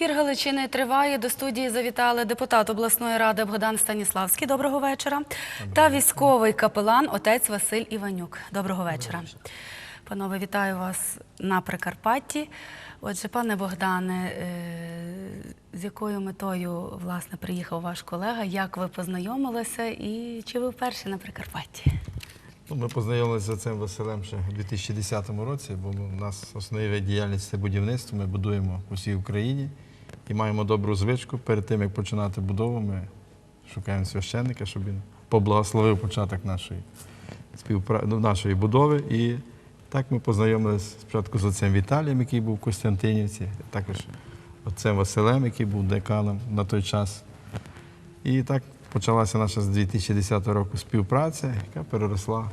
Ефір Галичини триває. До студії завітали депутат обласної ради Богдан Станіславський. Доброго вечора. Та військовий капелан отець Василь Іванюк. Доброго вечора. Панове, вітаю вас на Прикарпатті. Отже, пане Богдане, е, з якою метою власне приїхав ваш колега? Як ви познайомилися і чи ви вперше на Прикарпатті? Ну, Ми познайомилися з цим Василем ще у 2010 році, бо у нас основний вид діяльності це будівництво. Ми будуємо у всій Україні і маємо добру звичку. Перед тим, як починати будову, ми шукаємо священника, щоб він поблагословив початок нашої співпра... ну, нашої будови. І так ми познайомилися спочатку з отцем Віталієм, який був в Костянтинівці, також отцем Василем, який був деканом на той час. І так почалася наша з 2010 року співпраця, яка переросла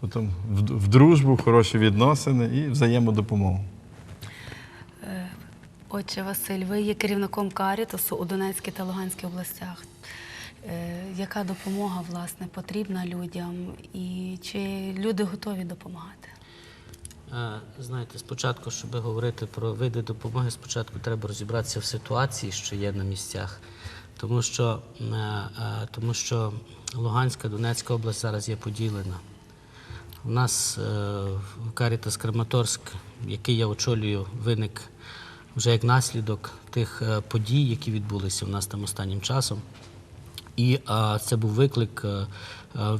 потім в, дружбу, в хороші відносини і взаємодопомогу. Отче Василь, ви є керівником Карітасу у Донецькій та Луганській областях. Е, Яка допомога власне потрібна людям, і чи люди готові допомагати? Е, Знаєте, спочатку, щоб говорити про види допомоги, спочатку треба розібратися в ситуації, що є на місцях. Тому що, е, тому що Луганська, Донецька область зараз є поділена. У нас в Карітас Краматорськ, який я очолюю, виник вже як наслідок тих е, подій, які відбулися у нас там останнім часом. І це був виклик, е, е,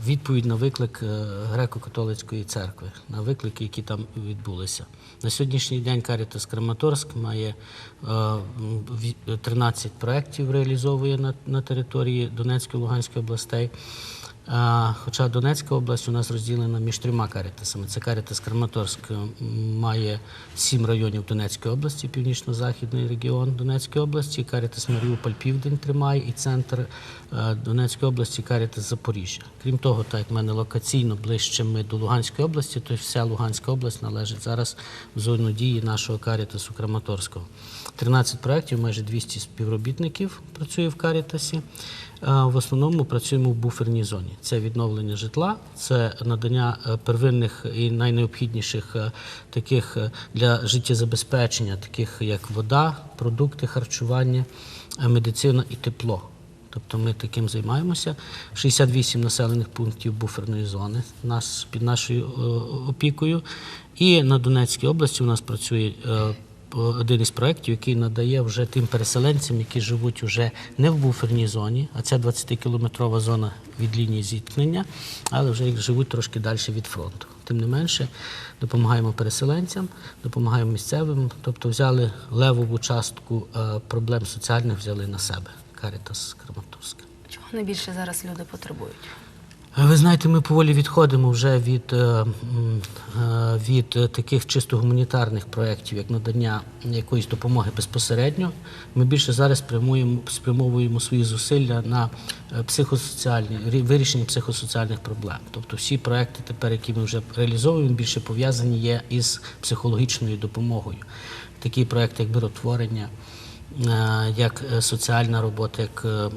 відповідь на виклик е, греко-католицької церкви, на виклики, які там відбулися. На сьогоднішній день Карітас Краматорськ має е, м, 13 проєктів, реалізовує на, території Донецької Луганської областей. Хоча Донецька область у нас розділена між трьома карітасами. Це Карітас Краматорськ має сім районів Донецької області, північно-західний регіон Донецької області, Карітас Маріуполь Південь тримає і центр е, Донецької області Карітас Запоріжжя. Крім того, так як в мене локаційно ближче ми до Луганської області, то вся Луганська область належить зараз в зону дії нашого Карітасу Краматорського. 13 проєктів, майже 200 співробітників працює в Карітасі. В основному працюємо в буферній зоні. Це відновлення житла, це надання е, первинних і найнеобхідніших е, таких е, для життєзабезпечення, таких як вода, продукти харчування, медицина і тепло. Тобто ми таким займаємося. 68 населених пунктів буферної зони нас під нашою опікою. І на Донецькій області у нас працює один із проєктів, який надає вже тим переселенцям, які живуть вже не в буферній зоні, а це 20-кілометрова зона від лінії зіткнення, але вже їх живуть трошки далі від фронту. Тим не менше, допомагаємо переселенцям, допомагаємо місцевим, тобто взяли левову частку е, проблем соціальних взяли на себе. Карітас Краматорська. Чого найбільше зараз люди потребують? Ви знаєте, ми поволі відходимо вже від, е, е, від е, таких чисто гуманітарних проєктів, як надання якоїсь допомоги безпосередньо. Ми більше зараз спрямовуємо свої зусилля на психосоціальні вирішення психосоціальних проблем. Тобто всі проекти тепер, які ми вже реалізовуємо, більше пов'язані є із психологічною допомогою. Такі проекти, як миротворення. Е, як е, соціальна робота, як е,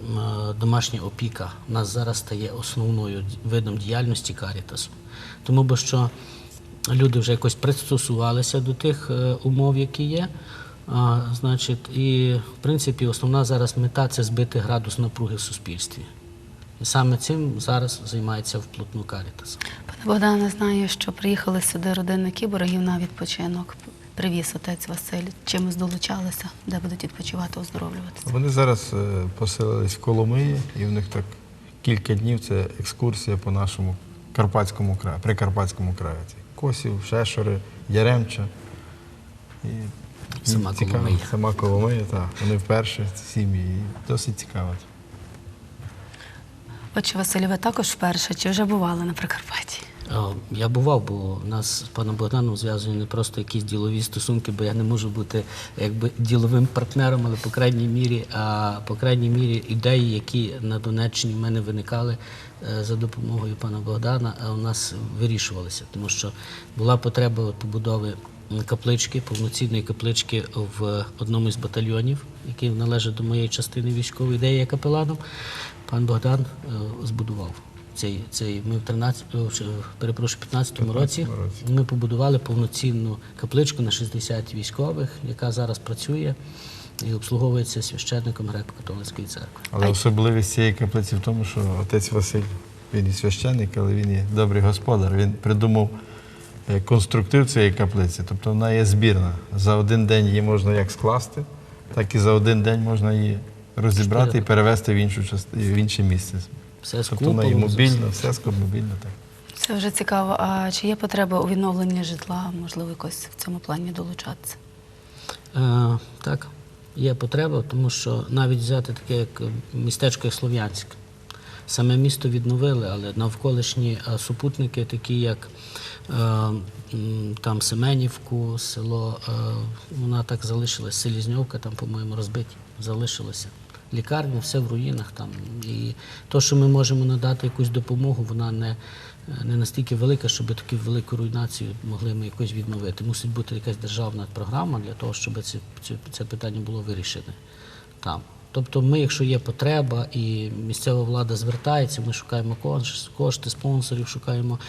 домашня опіка у нас зараз стає основною видом діяльності Карітасу. Тому бо що люди вже якось пристосувалися до тих умов, які є. Значить, і в принципі основна зараз мета це збити градус напруги в суспільстві. І саме цим зараз займається вплотну Карітас. Пане Богдане, знаю, що приїхали сюди родини кіборгів на відпочинок. Привіз отець Василь. Чимось долучалися, де будуть відпочивати, оздоровлюватися. Вони зараз е, поселились в Коломиї, і в них так кілька днів це екскурсія по нашому Карпатському краю, прикарпатському краю. Косів, Шешори, Яремча. І Сама. Коломия. Сама Коломия, так. Вони вперше, сім'ї. Досить цікаво. Отче Василь, ви також вперше чи вже бували на Прикарпатті? Я бував, бо у нас з паном Богданом зв'язані не просто якісь ділові стосунки, бо я не можу бути якби діловим партнером, але по крайній мірі, а по крайній мірі ідеї, які на Донеччині в мене виникали е, за допомогою пана Богдана, а у нас вирішувалися, тому що була потреба побудови каплички, повноцінної каплички в одному із батальйонів, який належить до моєї частини військової, де я капеланом. Пан Богдан е, збудував цей, цей ми в 13, перепрошую, 15-му році, році. ми побудували повноцінну капличку на 60 військових, яка зараз працює. і обслуговується священником греко-католицької церкви. Але особливість цієї каплиці в тому, що отець Василь, він і священник, але він і добрий господар. Він придумав е, конструктив цієї каплиці. Тобто вона є збірна. За один день її можна як скласти, так і за один день можна її розібрати і перевезти в, іншу част- в інше місце. Все з Тобто і куполом, все мобільна. Так. Це вже цікаво. А чи є потреба у відновленні житла? Можливо, якось в цьому плані долучатися? Е, так, є потреба, тому що навіть взяти таке, як містечко як Слов'янськ. Саме місто відновили, але навколишні е, супутники, такі як е, там Семенівку, село, е, вона так залишилась, Селізньовка, там, по-моєму, розбиті, залишилося. Лікарня, все в руїнах там. І то, що ми можемо надати якусь допомогу, вона не, не настільки велика, щоб таку велику руйнацію могли ми якось відновити. Мусить бути якась державна програма для того, щоб це, це, це питання було вирішене там. Тобто, ми, якщо є потреба і місцева влада звертається, ми шукаємо кош- кошти, спонсорів, шукаємо,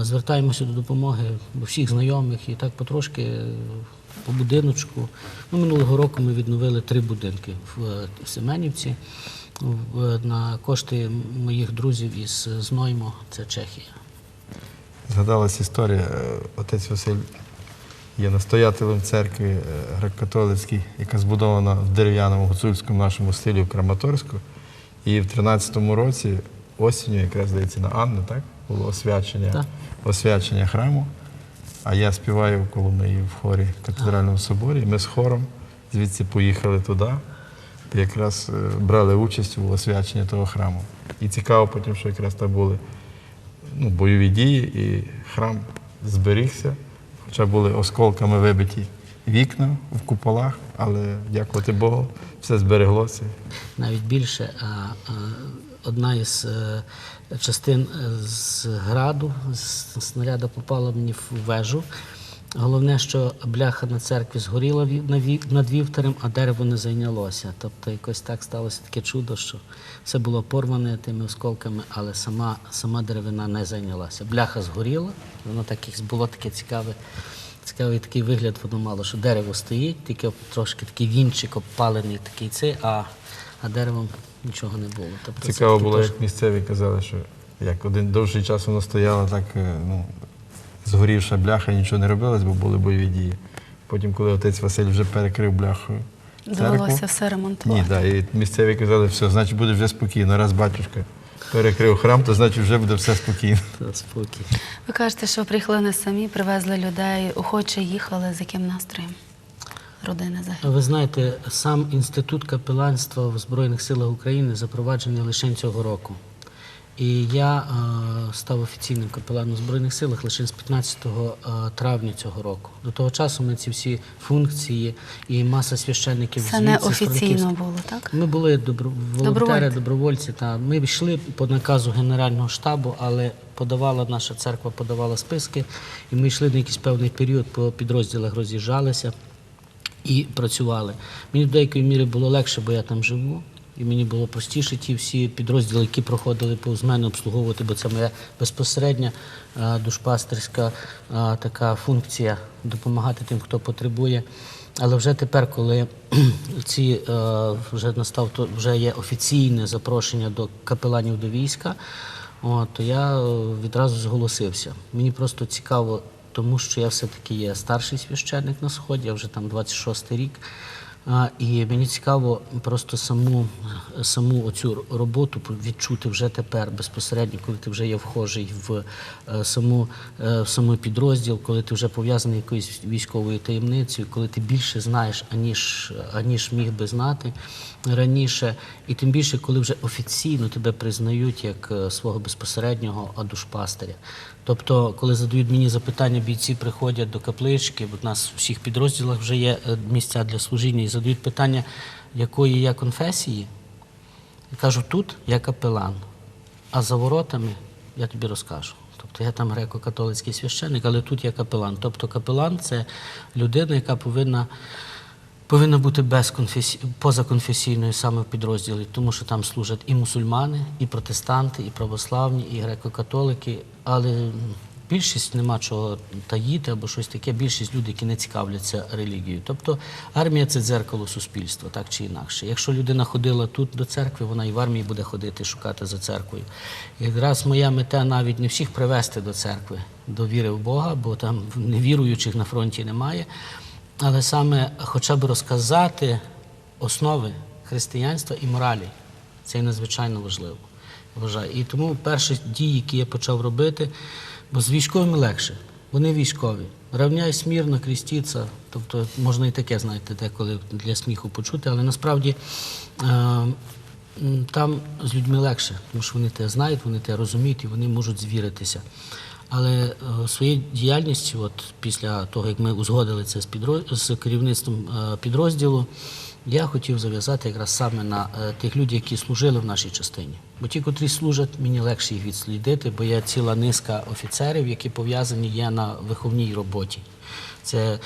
звертаємося до допомоги всіх знайомих і так потрошки по будиночку. Ну, минулого року ми відновили три будинки в е, Семенівці на кошти моїх друзів із Зноймо, це Чехія. Згадалась історія. е, Отець Василь є настоятелем церкви е, греко-католицькій, яка збудована в дерев'яному гуцульському нашому стилі в Краматорську. І в 13-му році, осінню, якраз здається, на Анну, так? Було освячення, Так. освячення храму. А я співаю в Коломиї в хорі в катедральному соборі. Ми з хором звідси поїхали туди. І якраз е, брали участь у освяченні того храму. І цікаво потім, що якраз там були ну, бойові дії, і храм зберігся, хоча були осколками вибиті вікна в куполах, але дякувати Богу, все збереглося. навіть більше. А, а, одна із е, частин е, з граду, з снаряда попала мені в вежу. Головне, що бляха на церкві згоріла над вівтарем, а дерево не зайнялося. Тобто якось так сталося таке чудо, що все було порване тими осколками, але сама, сама деревина не зайнялася. Бляха згоріла, воно так було таке цікаве. Цікавий такий вигляд воно мало, що дерево стоїть, тільки трошки такий вінчик обпалений такий цей, а, а деревом нічого не було. Тобто це Цікаво таки було, як місцеві казали, що як один довший час воно стояло, так е, ну, згорівша бляха, нічого не робилось, бо були бойові дії. Потім, коли отець Василь вже перекрив бляхою. Довелося все ремонтувати. Ні, да, і місцеві казали, все, значить буде вже спокійно. Раз батюшка перекрив храм, то значить вже буде все спокійно. Та, спокій. Ви кажете, що приїхали не самі, привезли людей, охоче їхали. З яким настроєм? Родина загинула. Ви знаєте, сам інститут капеланства в Збройних силах України запроваджений лише цього року. І я е, став офіційним капеланом в Збройних силах лише з 15 е, травня цього року. До того часу ми ці всі функції і маса священників Це не звідси, з офіційно було, так? Ми були добро... волонтери, Добровольці. добровольці. Та ми йшли по наказу Генерального штабу, але подавала наша церква, подавала списки, і ми йшли на якийсь певний період по підрозділах, роз'їжджалися і працювали. Мені до деякої міри було легше, бо я там живу. І мені було простіше ті всі підрозділи, які проходили повз мене, обслуговувати, бо це моя безпосередня е, душпастерська е, така функція допомагати тим, хто потребує. Але вже тепер, коли ці е, вже настав, то вже є офіційне запрошення до капеланів до війська, то я відразу зголосився. Мені просто цікаво, тому що я все-таки є старший священник на сході, я вже там 26 рік. І мені цікаво просто саму, саму оцю роботу відчути вже тепер безпосередньо, коли ти вже є вхожий в е, саму, е, в самий підрозділ, коли ти вже пов'язаний якоюсь військовою таємницею, коли ти більше знаєш, аніж, аніж міг би знати раніше. І тим більше, коли вже офіційно тебе признають як е, свого безпосереднього адушпастиря. Тобто, коли задають мені запитання, бійці приходять до каплички, бо в нас у всіх підрозділах вже є е, місця для служіння, і задають питання, якої я конфесії. Я кажу, тут я капелан, а за воротами я тобі розкажу. Тобто я там греко-католицький священник, але тут я капелан. Тобто капелан це людина, яка повинна, повинна бути безконфесі... позаконфесійною саме в підрозділі, тому що там служать і мусульмани, і протестанти, і православні, і греко-католики. Але Більшість нема чого таїти або щось таке. Більшість людей, які не цікавляться релігією. Тобто армія це дзеркало суспільства, так чи інакше. Якщо людина ходила тут до церкви, вона і в армії буде ходити, шукати за церквою. Якраз моя мета навіть не всіх привести до церкви, до віри в Бога, бо там невіруючих на фронті немає. Але саме хоча б розказати основи християнства і моралі. Це є надзвичайно важливо. Вважаю. І тому перші дії, які я почав робити, бо з військовими легше. Вони військові. Равняй смірно, крістіться. Тобто можна і таке, знаєте, деколи для сміху почути, але насправді е, там з людьми легше, тому що вони те знають, вони те розуміють і вони можуть звіритися. Але е, своєю діяльністю, от після того, як ми узгодили це з керівництвом е, підрозділу, я хотів зав'язати якраз саме на е, тих людей, які служили в нашій частині. Бо ті, котрі служать, мені легше їх відслідити, бо є ціла низка офіцерів, які пов'язані є на виховній роботі. Це е,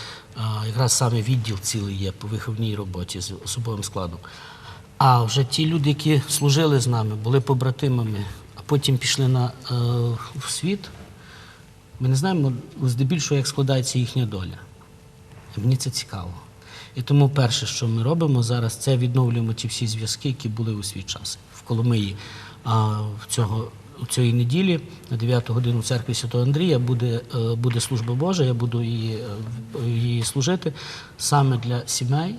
якраз саме відділ цілий є по виховній роботі з особовим складом. А вже ті люди, які служили з нами, були побратимами, а потім пішли на, е, в світ, ми не знаємо здебільшого, як складається їхня доля. Мені це цікаво. І тому перше, що ми робимо зараз, це відновлюємо ті всі зв'язки, які були у свій час. В Коломиї а, в цього, у цієї неділі на 9 годину церкві Святого Андрія буде, е, буде служба Божа, я буду її, е, її служити саме для сімей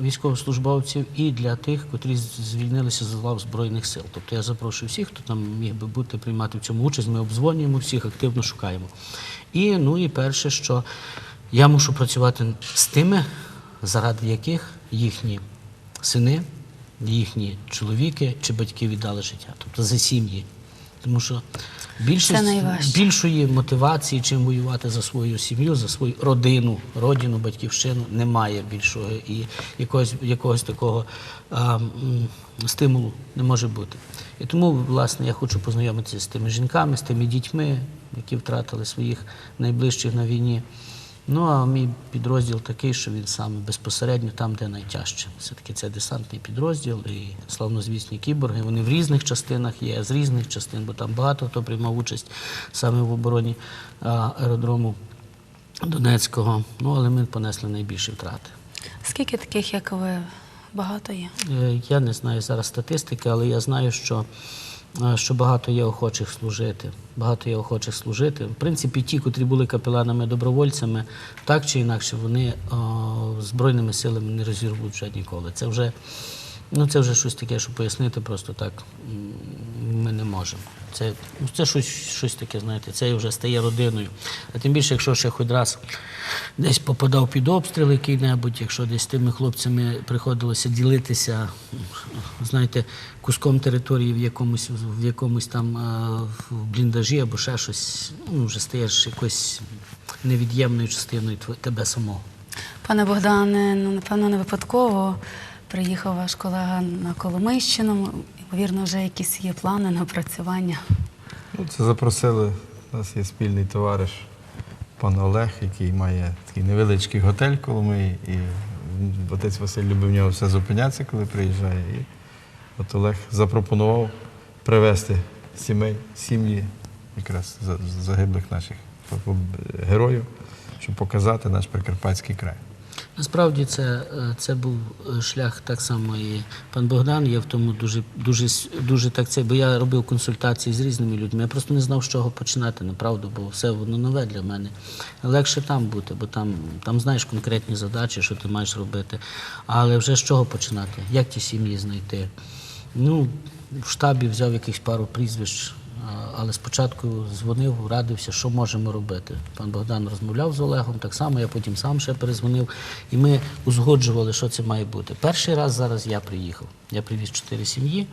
військовослужбовців і для тих, котрі звільнилися з лав Збройних сил. Тобто я запрошую всіх, хто там міг би бути, приймати в цьому участь. Ми обдзвонюємо всіх, активно шукаємо. І ну і перше, що я мушу працювати з тими, заради яких їхні сини, їхні чоловіки чи батьки віддали життя, тобто за сім'ї. Тому що більшість, більшої мотивації, чим воювати за свою сім'ю, за свою родину, родину, батьківщину, немає більшого і якогось, якогось такого а, м, стимулу не може бути. І тому, власне, я хочу познайомитися з тими жінками, з тими дітьми, які втратили своїх найближчих на війні. Ну а мій підрозділ такий, що він саме безпосередньо там, де найтяжче. Все-таки це десантний підрозділ і славнозвісні кіборги. Вони в різних частинах є, з різних частин, бо там багато хто приймав участь саме в обороні аеродрому Донецького. Ну але ми понесли найбільші втрати. Скільки таких, як ви, багато є? Е, Я не знаю зараз статистики, але я знаю, що, що багато є охочих служити. Багато є охочих служити. В принципі, ті, котрі були капеланами-добровольцями, так чи інакше, вони о, збройними силами не розірвуть вже ніколи. Це вже, ну, це вже щось таке, що пояснити просто так ми не можемо. Це, ну, це щось, щось таке, знаєте, це вже стає родиною. А тим більше, якщо ще хоч раз десь попадав під обстріл який-небудь, якщо десь з тими хлопцями приходилося ділитися, знаєте, куском території в якомусь, в якомусь там в бліндажі або ще щось, ну, вже стаєш якоюсь невід'ємною частиною тебе самого. Пане Богдане, ну напевно, не випадково приїхав ваш колега на Коломийщину. Ймовірно, вже якісь є плани на працювання. Ну, це запросили. У нас є спільний товариш, пан Олег, який має такий невеличкий готель коло Коломиї. І отець Василь любив в нього все зупинятися, коли приїжджає. І от Олег запропонував привезти сімей, сім'ї якраз загиблих наших героїв, щоб показати наш Прикарпатський край. Насправді це, е, це був е, шлях так само і пан Богдан. Я в тому дуже, дуже, дуже так це, бо я робив консультації з різними людьми. Я просто не знав, з чого починати, направду, бо все воно нове для мене. Легше там бути, бо там, там знаєш конкретні задачі, що ти маєш робити. Але вже з чого починати? Як ті сім'ї знайти? Ну, в штабі взяв якихось пару прізвищ. Але спочатку дзвонив, радився, що можемо робити. Пан Богдан розмовляв з Олегом, так само я потім сам ще перезвонив, і ми узгоджували, що це має бути. Перший раз зараз я приїхав. Я привіз чотири сім'ї.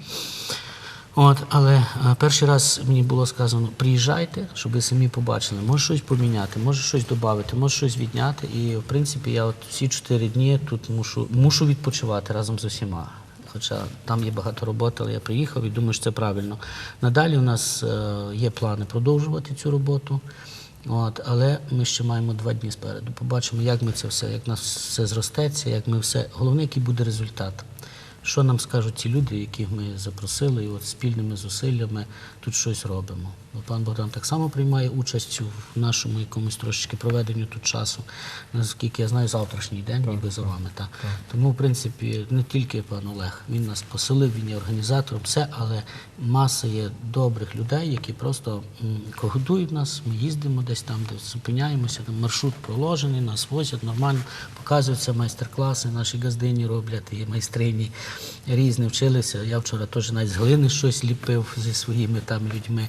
От, але перший раз мені було сказано: приїжджайте, щоб ви самі побачили, може щось поміняти, може щось додати, може щось відняти. І в принципі я от всі чотири дні тут мушу, мушу відпочивати разом з усіма. Хоча там є багато роботи, але я приїхав і думаю, що це правильно. Надалі у нас е, є плани продовжувати цю роботу. От, але ми ще маємо два дні спереду. Побачимо, як ми це все, як нас все зростеться, як ми все. Головне, який буде результат. що нам скажуть ті люди, яких ми запросили, і от спільними зусиллями тут щось робимо. Бо пан Богдан так само приймає участь в нашому якомусь трошечки проведенню тут часу, наскільки я знаю, завтрашній день ніби за вами. Та. Тому, в принципі, не тільки пан Олег, він нас поселив, він є організатором, все, але маса є добрих людей, які просто м, годують нас. Ми їздимо десь там, де зупиняємося, там маршрут проложений, нас возять нормально, показуються майстер-класи, наші газдині роблять, і майстрині різні вчилися. Я вчора теж навіть з глини щось ліпив зі своїми там людьми.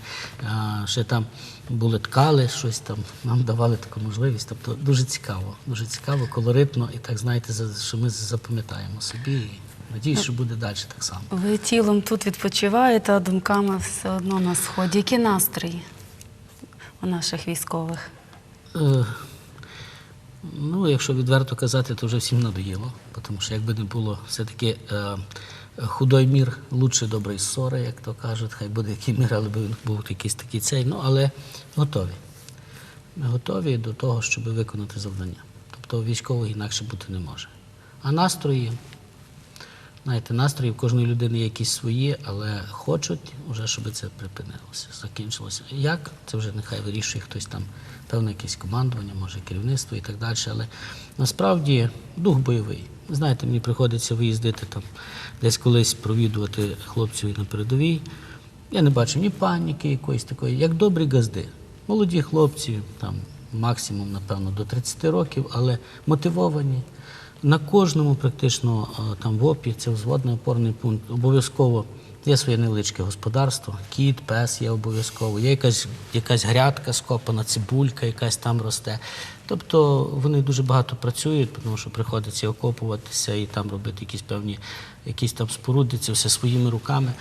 Ще там були ткали, щось там нам давали таку можливість. Тобто дуже цікаво, дуже цікаво, колоритно, і так знаєте, що ми запам'ятаємо собі. Надіюсь, що буде далі так само. Ви тілом тут відпочиваєте, а думками все одно на сході. Які настрої у наших військових? Е, Ну, якщо відверто казати, то вже всім надоїло, тому що якби не було все-таки е, худой мір лучше доброї ссори, як то кажуть, хай буде який мір, але він був якийсь такий цей. Ну, але готові. Ми готові до того, щоб виконати завдання. Тобто військових інакше бути не може. А настрої, знаєте, настрої в кожної людини якісь свої, але хочуть вже, щоб це припинилося, закінчилося. Як? Це вже нехай вирішує хтось там, певне якесь командування, може керівництво і так далі. Але насправді дух бойовий. Ви Знаєте, мені приходиться виїздити там, десь колись провідувати хлопців на передовій. Я не бачу ні паніки якоїсь такої, як добрі газди. Молоді хлопці, там максимум, напевно, до 30 років, але мотивовані. На кожному практично е, там в ОПі, це взводний опорний пункт, обов'язково є своє невеличке господарство, кіт, пес є обов'язково, є якась, якась грядка скопана, цибулька якась там росте. Тобто вони дуже багато працюють, тому що приходиться окопуватися і там робити якісь певні якісь там споруди, це все своїми руками.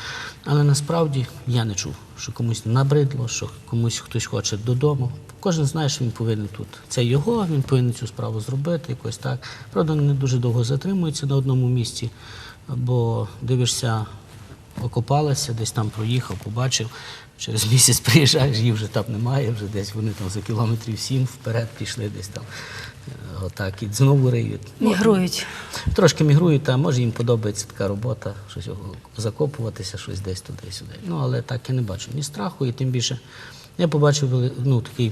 Але насправді я не чув, що комусь набридло, що комусь хтось хоче додому. Кожен знає, що він повинен тут. Це його, він повинен цю справу зробити, якось так. Правда, не дуже довго затримується на одному місці, бо дивишся, окопалися, десь там проїхав, побачив. Через місяць приїжджаєш, їх вже там немає, вже десь вони там за кілометрів сім вперед пішли, десь там е, отак і знову риють. Мігрують. Трошки мігрують, а може їм подобається така робота, щось закопуватися, щось десь туди-сюди. Ну, але так я не бачу ні страху, і тим більше я побачив ну, такий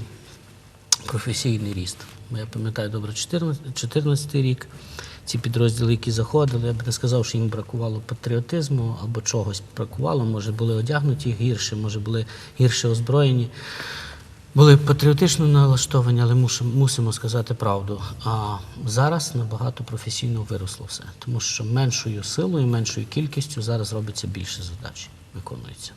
професійний ріст. Бо Я пам'ятаю добре 14, 14 рік. Ці підрозділи, які заходили, я б не сказав, що їм бракувало патріотизму або чогось бракувало. Може, були одягнуті гірше, може, були гірше озброєні. Були патріотично налаштовані, але мусимо сказати правду. А зараз набагато професійно виросло все, тому що меншою силою, меншою кількістю зараз робиться більше задач, виконується.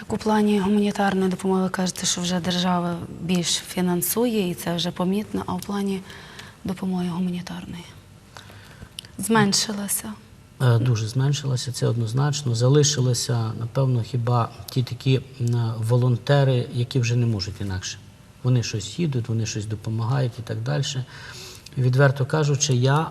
Як у плані гуманітарної допомоги кажете, що вже держава більш фінансує і це вже помітно, а у плані допомоги гуманітарної? Зменшилася. Е, Дуже зменшилося, це однозначно. Залишилися, напевно, хіба ті такі волонтери, які вже не можуть інакше. Вони щось їдуть, вони щось допомагають і так далі. Відверто кажучи, я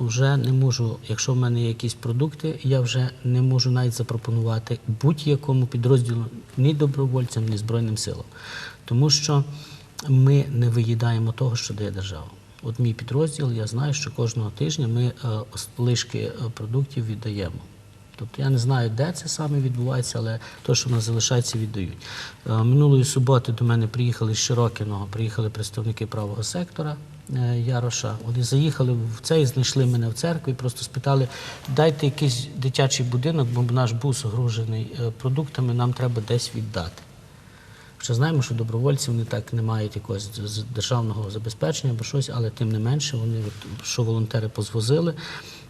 вже не можу, якщо в мене є якісь продукти, я вже не можу навіть запропонувати будь-якому підрозділу ні добровольцям, ні Збройним силам. Тому що ми не виїдаємо того, що дає держава. От мій підрозділ, я знаю, що кожного тижня ми е, лишки е, продуктів віддаємо. Тобто я не знаю, де це саме відбувається, але те, що в нас залишається, віддають. Е, Минулої суботи до мене приїхали з Широкіного, приїхали представники правого сектора Яроша. Вони заїхали в цей, знайшли мене в церкві, просто спитали, дайте якийсь дитячий будинок, бо наш бус огружений е, продуктами, нам треба десь віддати. Ще знаємо, що добровольці вони так не мають якогось державного забезпечення або щось, але тим не менше, вони, що волонтери позвозили,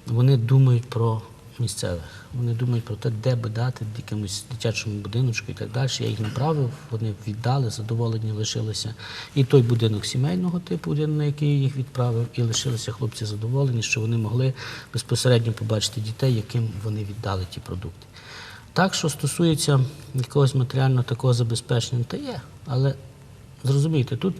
вони думають про місцевих. Вони думають про те, де би дати якомусь дитячому будиночку і так далі. Я їх направив, вони віддали, задоволені лишилися. І той будинок сімейного типу, на який я їх відправив, і лишилися хлопці задоволені, що вони могли безпосередньо побачити дітей, яким вони віддали ті продукти. Так, що стосується якогось матеріального такого забезпечення, то є. Але зрозумійте, тут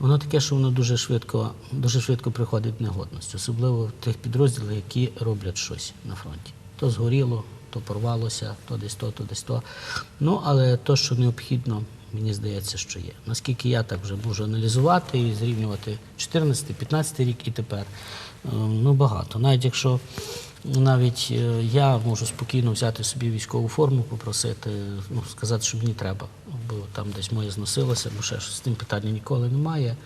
воно таке, що воно дуже швидко, дуже швидко приходить в негодність, особливо в тих підрозділах, які роблять щось на фронті. То згоріло, то порвалося, то десь то, то десь то. Ну, але то, що необхідно, мені здається, що є. Наскільки я так вже можу аналізувати і зрівнювати 14-15 рік і тепер, е, ну багато. Навіть якщо навіть е, я можу спокійно взяти собі військову форму, попросити, ну, сказати, що мені треба, бо там десь моє зносилося, бо ще щось з тим питання ніколи немає.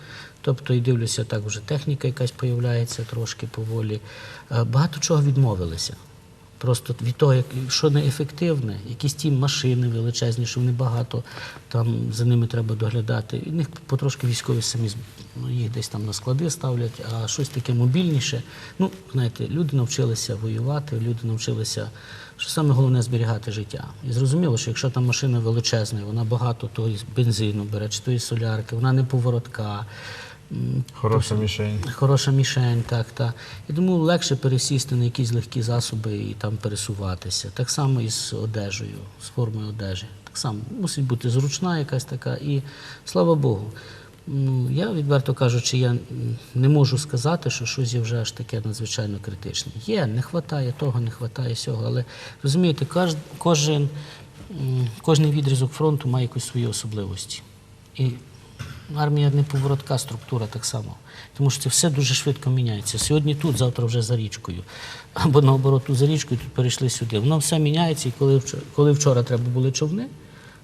Тобто і дивлюся, так вже техніка якась появляється трошки поволі. Е, Багато чого відмовилися. Просто від того, як, що неефективне, якісь ті машини величезні, що вони багато, там за ними треба доглядати. І в них потрошки військові самі ну, їх десь там на склади ставлять, а щось таке мобільніше. Ну, знаєте, люди навчилися воювати, люди навчилися, що саме головне зберігати життя. І зрозуміло, що якщо там машина величезна, вона багато із бензину бере, чи тої солярки, вона не поворотка. Хороша мішень. Хороша мішень, так, так. І тому легше пересісти на якісь легкі засоби і там пересуватися. Так само і з одежею, з формою одежі. Так само мусить бути зручна якась така. І слава Богу. Ну, я відверто кажучи, я не можу сказати, що щось є вже аж таке надзвичайно критичне. Є, не вистачає того, не вистачає сього. Але розумієте, кож, кожен, кожний відрізок фронту має якісь свої особливості. І Армія не поворотка структура так само. Тому що це все дуже швидко міняється. Сьогодні тут, завтра вже за річкою. Або наоборот, тут за річкою, тут перейшли сюди. Воно все міняється, і коли вчора, коли вчора треба були човни,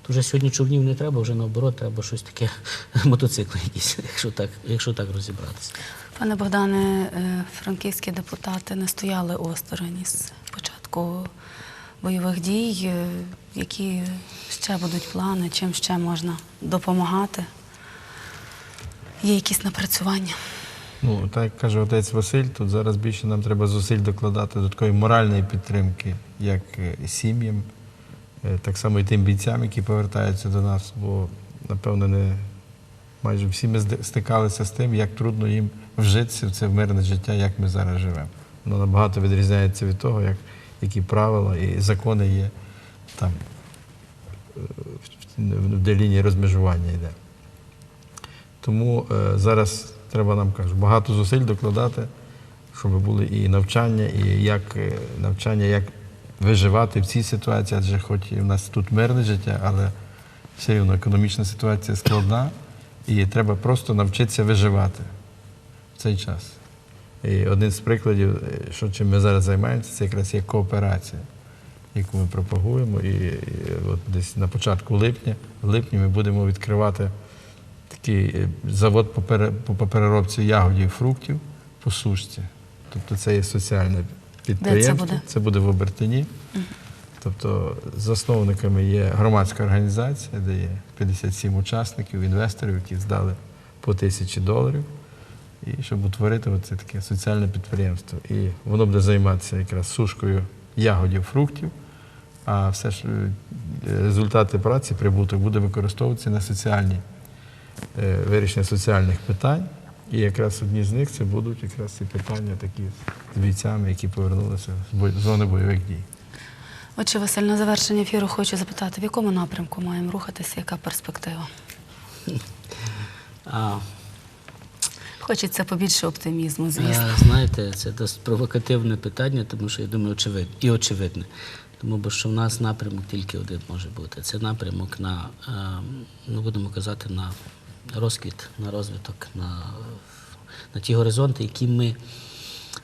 то вже сьогодні човнів не треба, вже наоборот, треба щось таке, мотоцикли якісь, якщо так, якщо так розібратися. Пане Богдане, е, франківські депутати не стояли осторонь з початку бойових дій. Е, Які ще будуть плани, чим ще можна допомагати? Є якісь напрацювання? Ну, так як каже отець Василь, тут зараз більше нам треба зусиль докладати до такої моральної підтримки, як е, сім'ям, е, так само і тим бійцям, які повертаються до нас, бо, напевно, не майже всі ми стикалися з тим, як трудно їм вжитися в це мирне життя, як ми зараз живемо. Воно набагато відрізняється від того, як, які правила і закони є там, е, де лінії розмежування йде. Тому е, зараз треба нам кажуть, багато зусиль докладати, щоб були і навчання, і як е, навчання, як виживати в цій ситуації, адже хоч і в нас тут мирне життя, але все рівно економічна ситуація складна, і треба просто навчитися виживати в цей час. І один з прикладів, е, що чим ми зараз займаємося, це якраз є кооперація, яку ми пропагуємо. І, і от десь на початку липня, в липні ми будемо відкривати такий е, завод по переробці ягодів і фруктів по сушці. Тобто це є соціальне підприємство. буде? Це буде в Обертині. Тобто засновниками є громадська організація, де є 57 учасників, інвесторів, які здали по тисячі доларів. І щоб утворити оце таке соціальне підприємство. І воно буде займатися якраз сушкою ягодів, фруктів, а все ж е, результати праці, прибуток буде використовуватися на соціальні вирішення соціальних питань. І якраз одні з них це будуть якраз ці питання такі з бійцями, які повернулися з зони бойових дій. Отже, Василь, на завершення ефіру хочу запитати, в якому напрямку маємо рухатися, яка перспектива? А, Хочеться побільше оптимізму, звісно. Е, Знаєте, це досить провокативне питання, тому що я думаю, очевидне і очевидне. Тому бо що в нас напрямок тільки один може бути. Це напрямок на, е, ну будемо казати, на розквіт, на розвиток, на, на ті горизонти, які ми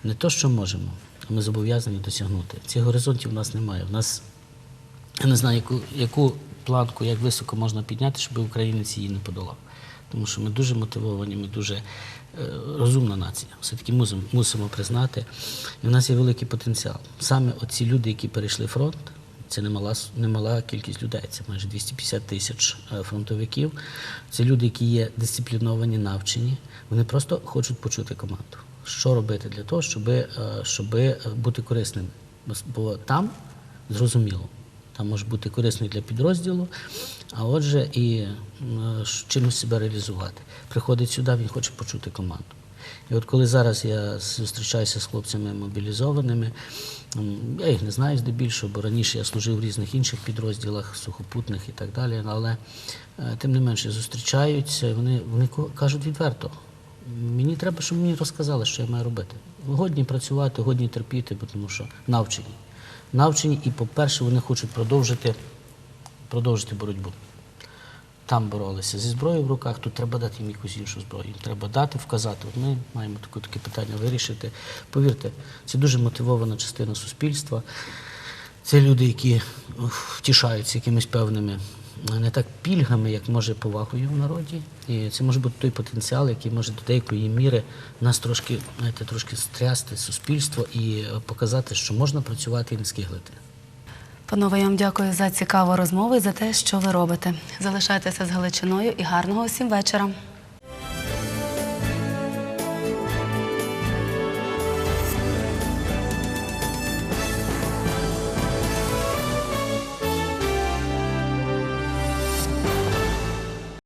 не то що можемо, а ми зобов'язані досягнути. Цих горизонтів у нас немає. У нас я не знаю, яку, яку планку, як високо можна підняти, щоб українець її не подолав. Тому що ми дуже мотивовані, ми дуже е, розумна нація. Все-таки мусимо, мусимо признати. І в нас є великий потенціал. Саме оці люди, які перейшли фронт, це немала, немала кількість людей, це майже 250 тисяч е, фронтовиків. Це люди, які є дисципліновані, навчені. Вони просто хочуть почути команду. Що робити для того, щоб, щоб бути корисними? Бо там зрозуміло. Там може бути корисний для підрозділу, а отже, і чимось себе реалізувати. Приходить сюди, він хоче почути команду. І от коли зараз я зустрічаюся з хлопцями мобілізованими, я їх не знаю здебільшого, бо раніше я служив в різних інших підрозділах, сухопутних і так далі. Але е, тим не менше зустрічаються, вони, вони кажуть відверто. Мені треба, щоб мені розказали, що я маю робити. Годні працювати, годні терпіти, бо тому що навчені. Навчені, і, по-перше, вони хочуть продовжити, продовжити боротьбу. Там боролися зі зброєю в руках, тут треба дати їм якусь іншу зброю. Їм треба дати, вказати. От ми маємо таке, таке питання вирішити. Повірте, це дуже мотивована частина суспільства. Це люди, які втішаються якимись певними не так пільгами, як може повагою в народі. І це може бути той потенціал, який може до деякої міри нас трошки, знаєте, трошки стрясти суспільство і показати, що можна працювати і не скиглити. Панове, я вам дякую за цікаву розмову і за те, що ви робите. Залишайтеся з Галичиною і гарного усім вечора.